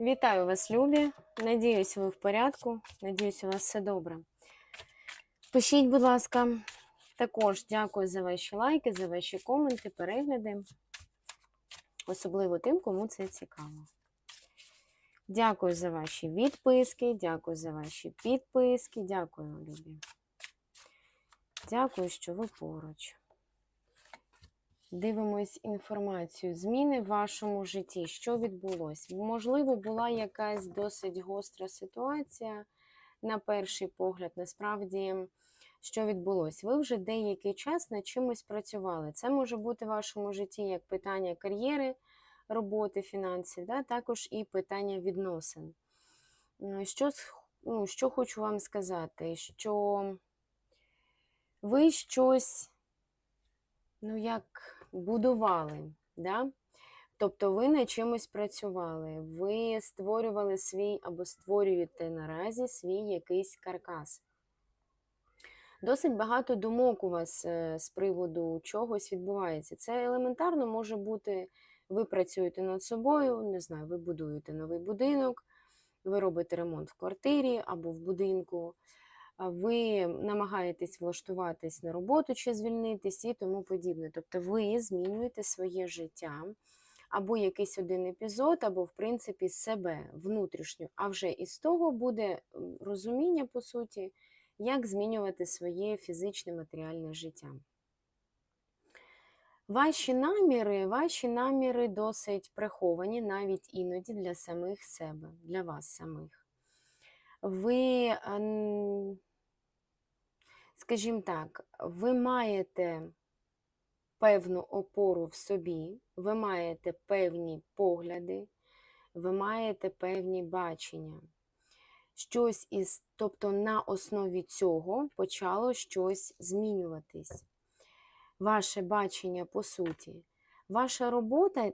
Вітаю вас, любі. Надіюсь, ви в порядку. Надіюсь, у вас все добре. Пишіть, будь ласка. Також дякую за ваші лайки, за ваші коменти, перегляди. Особливо тим, кому це цікаво. Дякую за ваші відписки, дякую за ваші підписки. Дякую, любі. Дякую, що ви поруч. Дивимось інформацію. Зміни в вашому житті. Що відбулось? Можливо, була якась досить гостра ситуація на перший погляд. Насправді, що відбулось? Ви вже деякий час над чимось працювали. Це може бути в вашому житті як питання кар'єри, роботи, фінансів, да? також і питання відносин. Що, ну, що хочу вам сказати? Що ви щось, ну як будували, да? тобто ви над чимось працювали, ви створювали свій або створюєте наразі свій якийсь каркас. Досить багато думок у вас е, з приводу чогось відбувається. Це елементарно може бути, ви працюєте над собою, не знаю, ви будуєте новий будинок, ви робите ремонт в квартирі або в будинку, ви намагаєтесь влаштуватись на роботу чи звільнитись і тому подібне. Тобто ви змінюєте своє життя, або якийсь один епізод, або, в принципі, себе внутрішньо. А вже із того буде розуміння, по суті, як змінювати своє фізичне матеріальне життя. Ваші наміри, ваші наміри досить приховані навіть іноді для самих себе, для вас самих. Ви, скажімо так, ви маєте певну опору в собі, ви маєте певні погляди, ви маєте певні бачення. Щось із, тобто на основі цього почало щось змінюватись. Ваше бачення по суті. Ваша робота,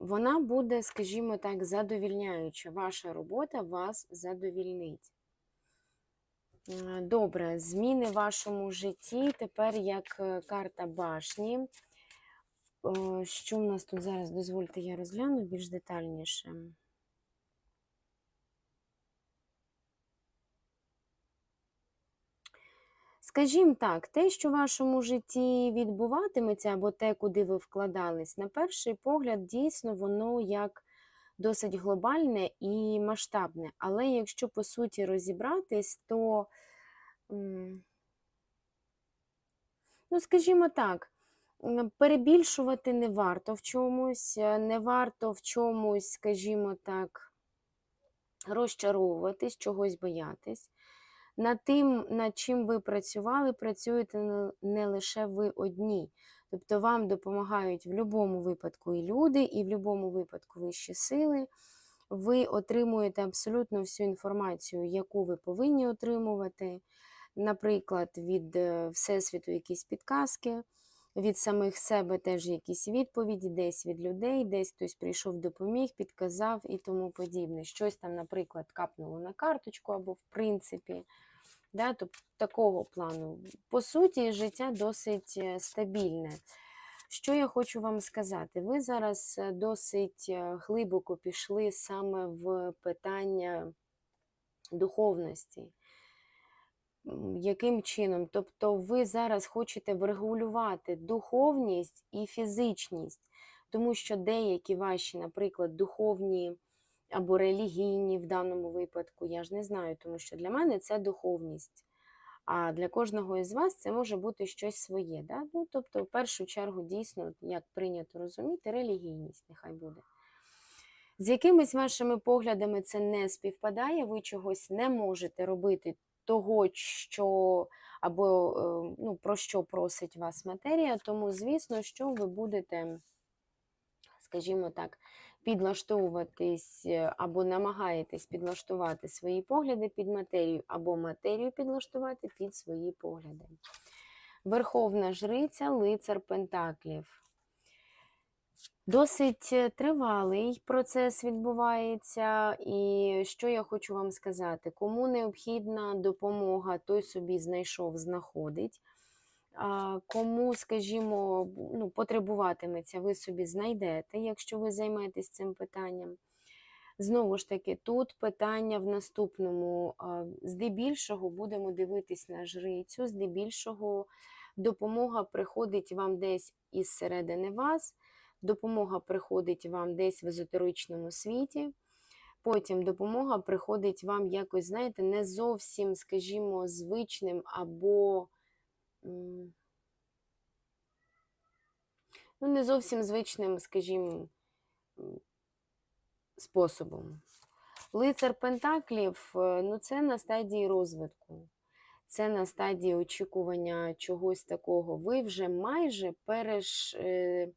вона буде, скажімо так, задовільняюча. Ваша робота вас задовільнить. Е, Добре, зміни в вашому житті. Тепер як е, карта башні. Що в нас тут зараз? Дозвольте, я розгляну більш детальніше. Скажімо так, те, що в вашому житті відбуватиметься, або те, куди ви вкладались, на перший погляд, дійсно, воно як досить глобальне і масштабне. Але якщо по суті розібратись, то, ну, скажімо так, перебільшувати не варто в чомусь, е, не варто в чомусь, скажімо так, розчаровуватись, чогось боятись. Над тим, над чим ви працювали, працюєте не- лише ви одні. Тобто вам допомагають в будь-якому випадку і люди, і в будь-якому випадку вищі сили. Ви отримуєте абсолютно всю інформацію, яку ви повинні отримувати. Наприклад, від е, Всесвіту якісь підказки, від самих себе теж якісь відповіді, десь від людей, десь хтось прийшов, допоміг, підказав і тому подібне. Щось там, наприклад, капнуло на карточку або в принципі. Да, тобто такого плану. По суті, життя досить е, стабільне. Що я хочу вам сказати? Ви зараз е, досить е, глибоко пішли саме в питання духовності. Яким чином? Тобто ви зараз хочете врегулювати духовність і фізичність, тому що деякі ваші, наприклад, духовні або релігійні в даному випадку, я ж не знаю, тому що для мене це духовність. А для кожного із вас це може бути щось своє. Да? Ну, тобто, в першу чергу, дійсно, як прийнято розуміти, релігійність нехай буде. З якимись вашими поглядами це не співпадає, ви чогось не можете робити того, що або е, ну, про що просить вас матерія, тому, звісно, що ви будете, скажімо так, підлаштовуватись е, або намагаєтесь підлаштувати свої погляди під матерію, або матерію підлаштувати під свої погляди. Верховна жриця, лицар Пентаклів. Досить е, тривалий процес відбувається, і що я хочу вам сказати: кому необхідна допомога, той собі знайшов, знаходить. Кому, скажімо, ну, потребуватиметься, ви собі знайдете, якщо ви займетесь цим питанням. Знову ж таки, тут питання в наступному. Здебільшого будемо дивитись на жрицю, здебільшого допомога приходить вам десь із середини вас, допомога приходить вам десь в езотеричному світі. Потім допомога приходить вам якось, знаєте, не зовсім, скажімо, звичним або ну, не зовсім звичним, скажімо, способом. Лицар Пентаклів е, ну, це на стадії розвитку, це на стадії очікування чогось такого. Ви вже майже переш, е,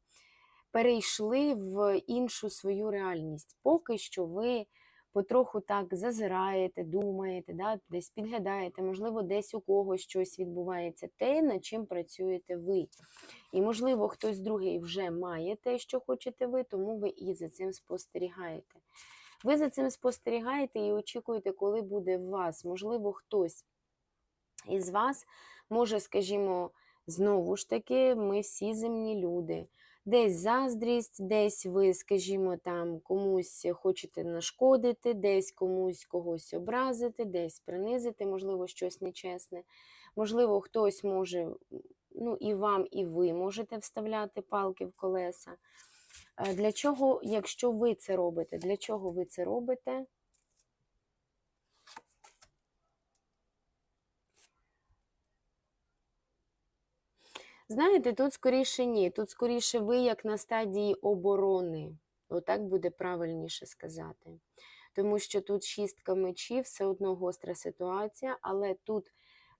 перейшли в іншу свою реальність. Поки що ви потроху так зазираєте, думаєте, да, десь підглядаєте, можливо, десь у когось щось відбувається, те, над чим працюєте ви. І, можливо, хтось другий вже має те, що хочете ви, тому ви і за цим спостерігаєте. Ви за цим спостерігаєте і очікуєте, коли буде в вас. Можливо, хтось із вас може, скажімо, знову ж таки, ми всі земні люди. Десь заздрість, десь ви, скажімо, там комусь хочете нашкодити, десь комусь когось образити, десь принизити, можливо, щось нечесне. Можливо, хтось може, ну і вам, і ви можете вставляти палки в колеса. Е, Для чого, якщо ви це робите, для чого ви це робите? Знаєте, тут скоріше ні. Тут скоріше ви як на стадії оборони. Отак буде правильніше сказати. Тому що тут шістка мечів, все одно гостра ситуація, але тут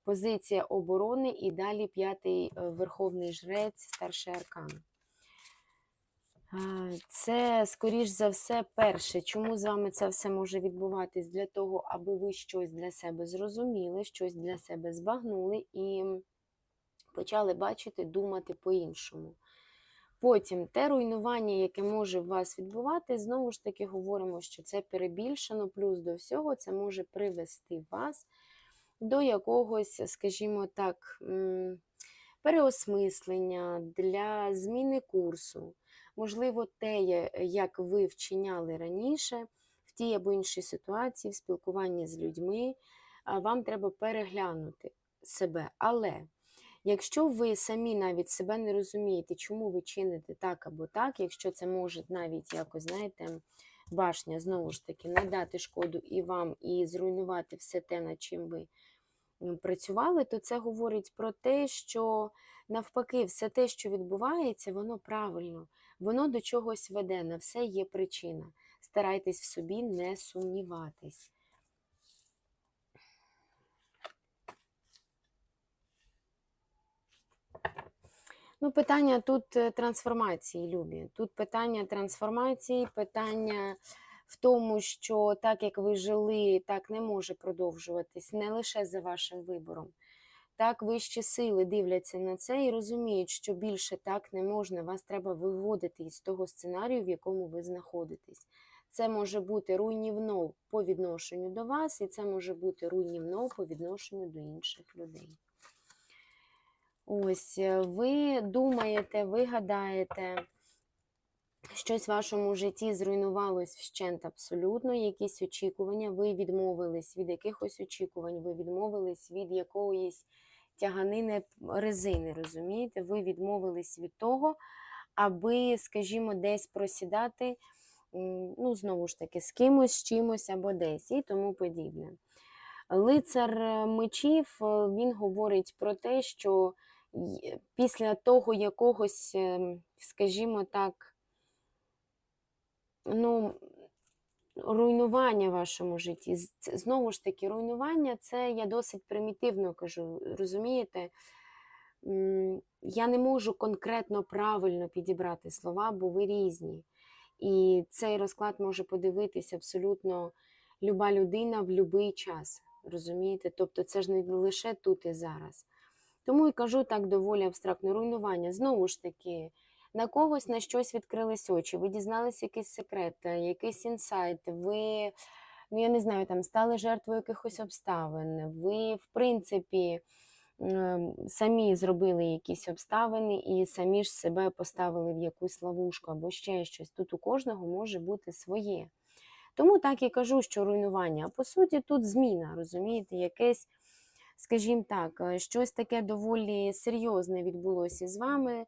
позиція оборони і далі п'ятий е, верховний жрець, старший аркан. Це, скоріш за все, перше. Чому з вами це все може відбуватись? Для того, аби ви щось для себе зрозуміли, щось для себе збагнули і почали бачити, думати по-іншому. Потім те руйнування, яке може в вас відбувати, знову ж таки говоримо, що це перебільшено, плюс до всього це може привести вас до якогось, скажімо так, переосмислення для зміни курсу. Можливо, те, як ви вчиняли раніше, в тій або іншій ситуації, в спілкуванні з людьми, вам треба переглянути себе. Але якщо ви самі навіть себе не розумієте, чому ви чините так або так, якщо це може навіть якось, знаєте, башня знову ж таки надати шкоду і вам, і зруйнувати все те, над чим ви працювали, то це говорить про те, що навпаки, все те, що відбувається, воно правильно, воно до чогось веде, на все є причина. Старайтесь в собі не сумніватись. Ну, питання тут е, трансформації, Любі. Тут питання трансформації, питання в тому, що так як ви жили, так не може продовжуватись не лише за вашим вибором. Так вищі сили дивляться на це і розуміють, що більше так не можна. Вас треба виводити із того сценарію, в якому ви знаходитесь. Це може бути руйнівно по відношенню до вас, і це може бути руйнівно по відношенню до інших людей. Ось, е, ви думаєте, ви гадаєте, щось в вашому житті зруйнувалось вщент абсолютно, якісь очікування, ви відмовились від якихось очікувань, ви відмовились від якоїсь тяганини резини, розумієте? Ви відмовились від того, аби, скажімо, десь просідати, ну, знову ж таки, з кимось, з чимось або десь і тому подібне. Лицар е, мечів е, він говорить про те, що після того якогось, ем, скажімо так, ну, руйнування в вашому житті. Знову ж таки, руйнування це я досить примітивно кажу, розумієте? Я не можу конкретно правильно підібрати слова, бо ви різні. І цей розклад може подивитись абсолютно люба людина в будь-який час. Розумієте? Тобто це ж не лише тут і зараз. Тому і кажу так доволі абстрактно руйнування. Знову ж таки, на когось на щось відкрились очі, ви дізналися якийсь секрет, е, якийсь інсайт, ви, ну я не знаю, там стали жертвою якихось обставин, ви, в принципі, ем, самі зробили якісь обставини і самі ж себе поставили в якусь ловушку або ще щось. Тут у кожного може бути своє. Тому так і кажу, що руйнування. А по суті, тут зміна, розумієте, якесь, скажімо так, е, щось таке доволі серйозне відбулося з вами.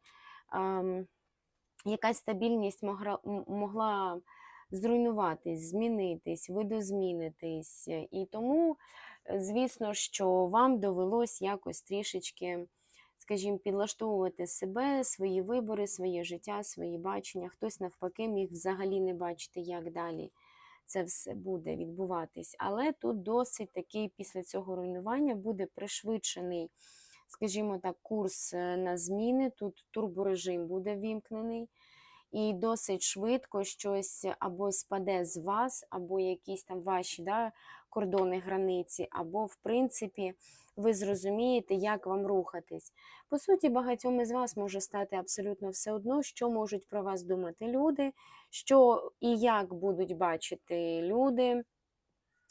Якась стабільність могла, зруйнуватись, змінитись, видозмінитись. І тому, е, звісно, що вам довелось якось трішечки, скажімо, підлаштовувати себе, свої вибори, своє життя, свої бачення. Хтось навпаки міг взагалі не бачити, як далі це все буде відбуватись. Але тут досить такий після цього руйнування буде пришвидшений, скажімо так, курс е, на зміни. Тут турборежим буде вімкнений. І досить швидко щось або спаде з вас, або якісь там ваші да, кордони, границі, або, в принципі, ви зрозумієте, як вам рухатись. По суті, багатьом із вас може стати абсолютно все одно, що можуть про вас думати люди, що і як будуть бачити люди,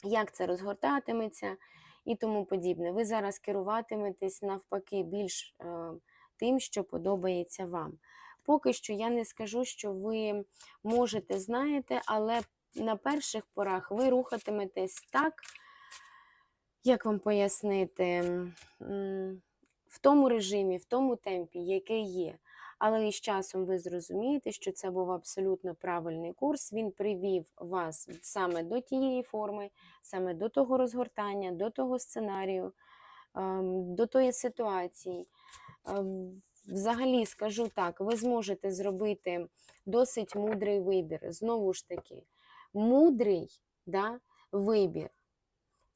як це розгортатиметься і тому подібне. Ви зараз керуватиметесь навпаки більш е, тим, що подобається вам. Поки що я не скажу, що ви можете, знаєте, але на перших порах ви рухатиметесь так, як вам пояснити, в тому режимі, в тому темпі, який є. Але із часом ви зрозумієте, що це був абсолютно правильний курс. Він привів вас саме до тієї форми, саме до того розгортання, до того сценарію, ем, до тої ситуації. Ем, Взагалі, скажу так, ви зможете зробити досить мудрий вибір. Знову ж таки, мудрий да, вибір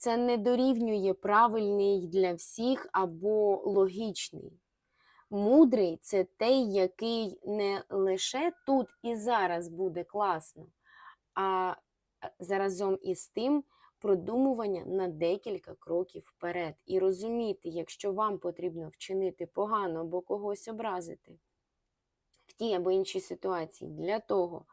це не дорівнює правильний для всіх або логічний. Мудрий це той, який не лише тут і зараз буде класно, а е, заразом із тим продумування на декілька кроків вперед. І розуміти, якщо вам потрібно вчинити погано або когось образити в тій або іншій ситуації, для того,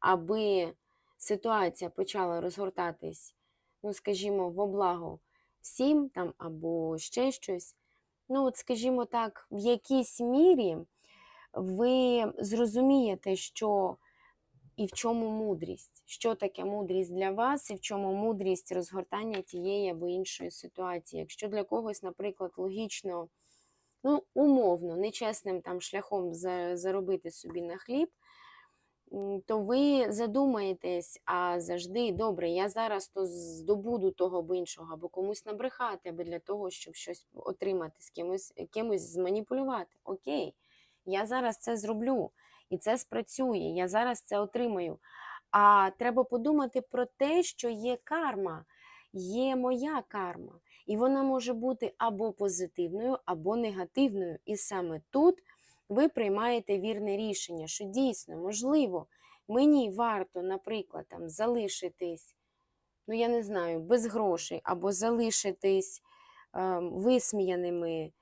аби ситуація почала розгортатись, ну, скажімо, в облаго всім там або ще щось. Ну, от, скажімо так, в якійсь мірі ви зрозумієте, що і в чому мудрість, що таке мудрість для вас, і в чому мудрість розгортання тієї або іншої ситуації. Якщо для когось, наприклад, логічно, ну, умовно, нечесним там шляхом заробити собі на хліб, то ви задумаєтесь, а завжди добре, я зараз то здобуду того або іншого, або комусь набрехати, або для того, щоб щось отримати, з кимось, кимось зманіпулювати. Окей, я зараз це зроблю, і це спрацює, я зараз це отримаю. А треба подумати про те, що є карма, є моя карма, і вона може бути або позитивною, або негативною. І саме тут ви приймаєте вірне рішення, що дійсно, можливо, мені варто, наприклад, там, залишитись, ну я не знаю, без грошей, або залишитись ем, висміяними.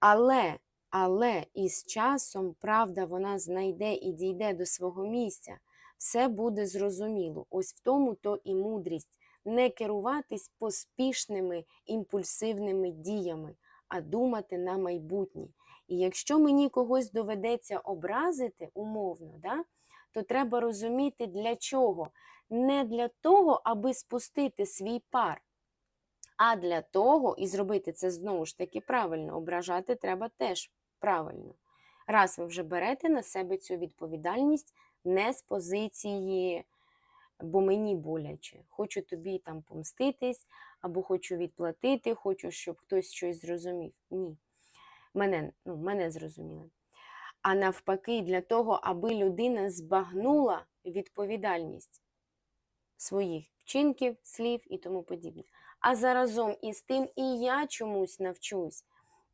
Але, але із часом правда вона знайде і дійде до свого місця. Все буде зрозуміло. Ось в тому то і мудрість не керуватись поспішними імпульсивними діями, а думати на майбутнє. І якщо мені когось доведеться образити умовно, да, то треба розуміти для чого. Не для того, аби спустити свій пар, а для того, і зробити це знову ж таки правильно, ображати треба теж правильно. Раз ви вже берете на себе цю відповідальність не з позиції, бо мені боляче, хочу тобі там помститись, або хочу відплатити, хочу, щоб хтось щось зрозумів. Ні мене, ну, мене зрозуміли. А навпаки, для того, аби людина збагнула відповідальність своїх вчинків, слів і тому подібне. А заразом із тим і я чомусь навчусь.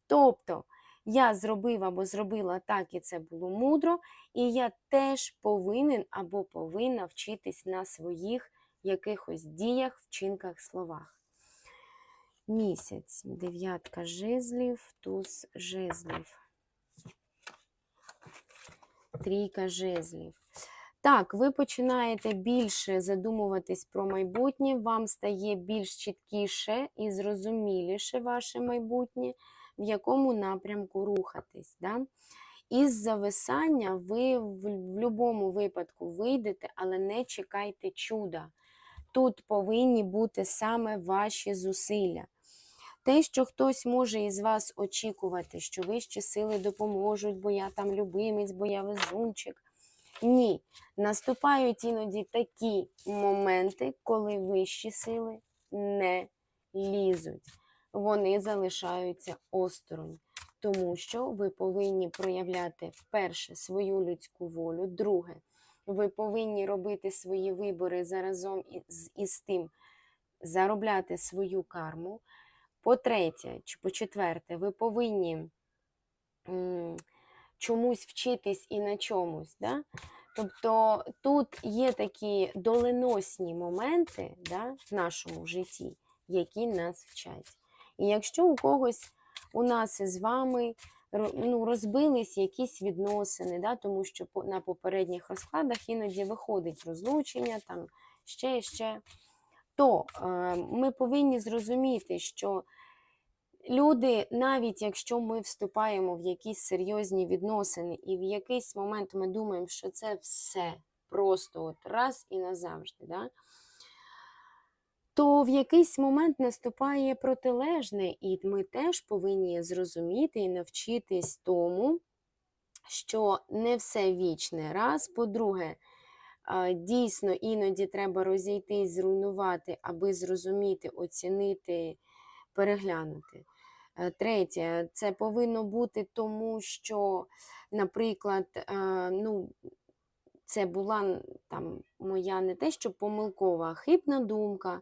Тобто я зробив або зробила так, і це було мудро, і я теж повинен або повинна вчитись на своїх якихось діях, вчинках, словах. Місяць, дев'ятка жезлів, туз жезлів. Трійка жезлів. Так, ви починаєте більше задумуватись про майбутнє, вам стає більш чіткіше і зрозуміліше ваше майбутнє, в якому напрямку рухатись. Да? Із зависання ви в будь-якому випадку вийдете, але не чекайте чуда. Тут повинні бути саме ваші зусилля. Те, що хтось може із вас очікувати, що вищі сили допоможуть, бо я там любимець, бо я везунчик. Ні, наступають іноді такі моменти, коли вищі сили не лізуть. Вони залишаються осторонь, тому що ви повинні проявляти перше свою людську волю, друге, ви повинні робити свої вибори заразом із, із тим, заробляти свою карму. По-третє, чи по-четверте, ви повинні чомусь вчитись і на чомусь. Да? Тобто тут є такі доленосні моменти да, в нашому житті, які нас вчать. І якщо у когось у нас із вами ну, розбились якісь відносини, да, тому що на попередніх розкладах іноді виходить розлучення, там ще, ще, то е, ми повинні зрозуміти, що люди, навіть якщо ми вступаємо в якісь серйозні відносини, і в якийсь момент ми думаємо, що це все просто от раз і назавжди, да? то в якийсь момент наступає протилежне, і ми теж повинні зрозуміти і навчитись тому, що не все вічне. Раз, по-друге, дійсно іноді треба розійтись, зруйнувати, аби зрозуміти, оцінити, переглянути. Е, Третє, це повинно бути тому, що, наприклад, е, ну, це була там моя не те, що помилкова, а хибна думка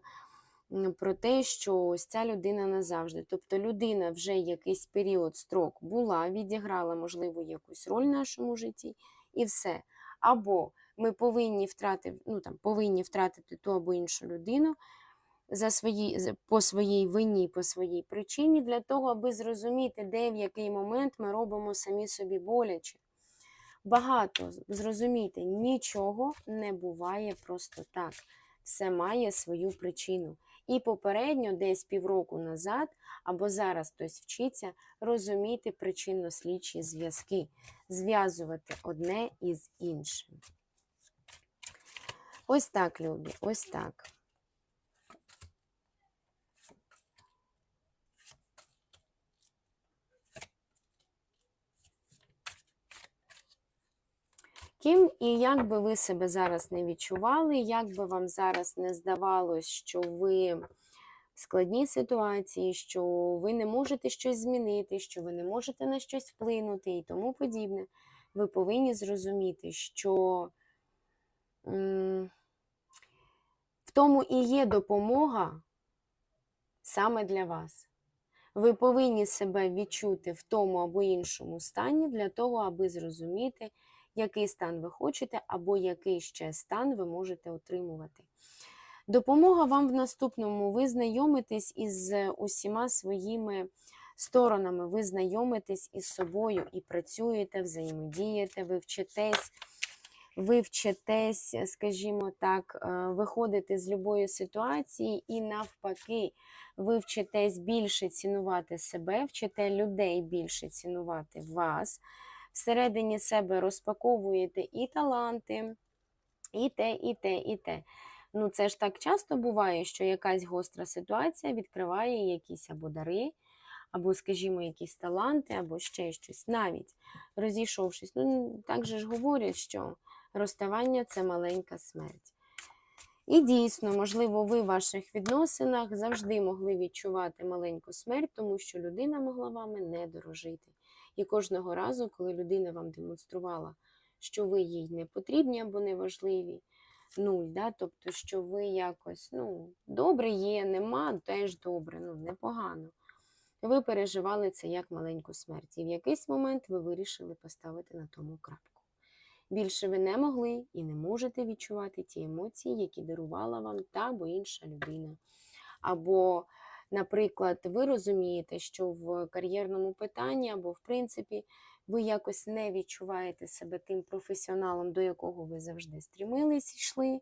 про те, що ось ця людина назавжди. Тобто людина вже якийсь період строк була, відіграла, можливо, якусь роль в нашому житті, і все. Або ми повинні втратити, ну, там, повинні втратити ту або іншу людину за свої, по своїй вині, по своїй причині, для того, аби зрозуміти, де в який момент ми робимо самі собі боляче. Багато з- зрозумійте, нічого не буває просто так. Все має свою причину. І попередньо, десь півроку назад, або зараз хтось вчиться розуміти причинно-слідчі зв'язки, зв'язувати одне із іншим. Ось так, любі, ось так. Ким і як би ви себе зараз не відчували, як би вам зараз не здавалось, що ви в складній ситуації, що ви не можете щось змінити, що ви не можете на щось вплинути і тому подібне, ви повинні зрозуміти, що в тому і є допомога саме для вас. Ви повинні себе відчути в тому або іншому стані для того, аби зрозуміти, який стан ви хочете, або який ще стан ви можете отримувати. Допомога вам в наступному. Ви знайомитесь із усіма своїми сторонами, ви знайомитесь із собою і працюєте, взаємодієте, ви вчитесь, ви вчитесь, скажімо так, е, виходити з любої ситуації і навпаки, ви вчитесь більше цінувати себе, вчите людей більше цінувати вас. Всередині себе розпаковуєте і таланти, і те, і те, і те. Ну, це ж так часто буває, що якась гостра ситуація відкриває якісь або дари, або, скажімо, якісь таланти, або ще щось. Навіть розійшовшись. Ну, так же ж говорять, що розставання це маленька смерть. І дійсно, можливо, ви в ваших відносинах завжди могли відчувати маленьку смерть, тому що людина могла вами не дорожити. І кожного разу, коли людина вам демонструвала, що ви їй не потрібні або не важливі, нуль, да? тобто, що ви якось ну, добре є, нема, теж добре, ну, непогано. Ви переживали це як маленьку смерть. І в якийсь момент ви вирішили поставити на тому крапку. Більше ви не могли і не можете відчувати ті емоції, які дарувала вам та або інша людина. Або, наприклад, ви розумієте, що в кар'єрному питанні, або, в принципі, ви якось не відчуваєте себе тим професіоналом, до якого ви завжди стрімились і йшли,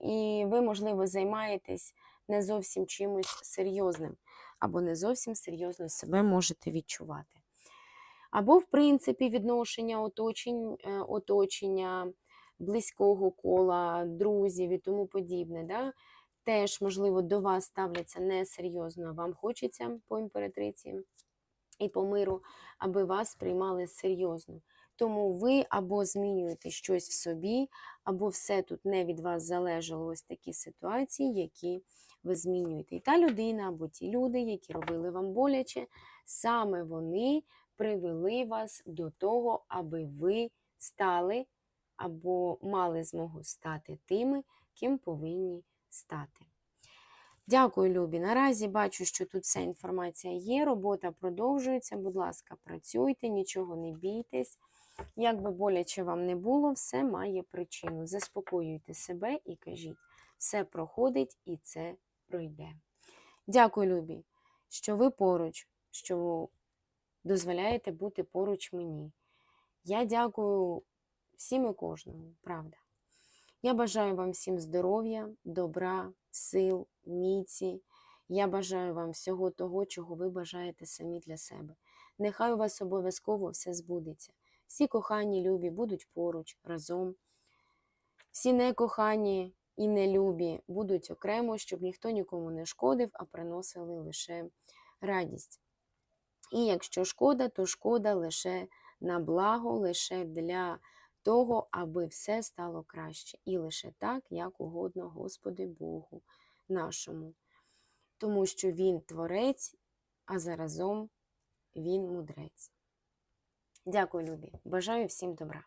і ви, можливо, займаєтесь не зовсім чимось серйозним, або не зовсім серйозно себе можете відчувати. Або, в принципі, відношення оточень, е, оточення близького кола, друзів і тому подібне. Да? теж, можливо, до вас ставляться несерйозно, вам хочеться по імператриці і по миру, аби вас приймали серйозно. Тому ви або змінюєте щось в собі, або все тут не від вас залежало ось такі ситуації, які ви змінюєте. І та людина, або ті люди, які робили вам боляче, саме вони привели вас до того, аби ви стали або мали змогу стати тими, ким повинні стати. Дякую, Любі. Наразі бачу, що тут вся інформація є, робота продовжується. Будь ласка, працюйте, нічого не бійтесь. Як би боляче вам не було, все має причину. Заспокоюйте себе і кажіть, все проходить і це пройде. Дякую, Любі, що ви поруч, що дозволяєте бути поруч мені. Я дякую всім і кожному, правда. Я бажаю вам всім здоров'я, добра, сил, міці. Я бажаю вам всього того, чого ви бажаєте самі для себе. Нехай у вас обов'язково все збудеться. Всі кохані любі будуть поруч разом. Всі некохані і нелюбі будуть окремо, щоб ніхто нікому не шкодив, а приносили лише радість. І якщо шкода, то шкода лише на благо, лише для того, аби все стало краще. І лише так, як угодно Господи Богу нашому. Тому що Він творець, а заразом Він мудрець. Дякую, любі. Бажаю всім добра.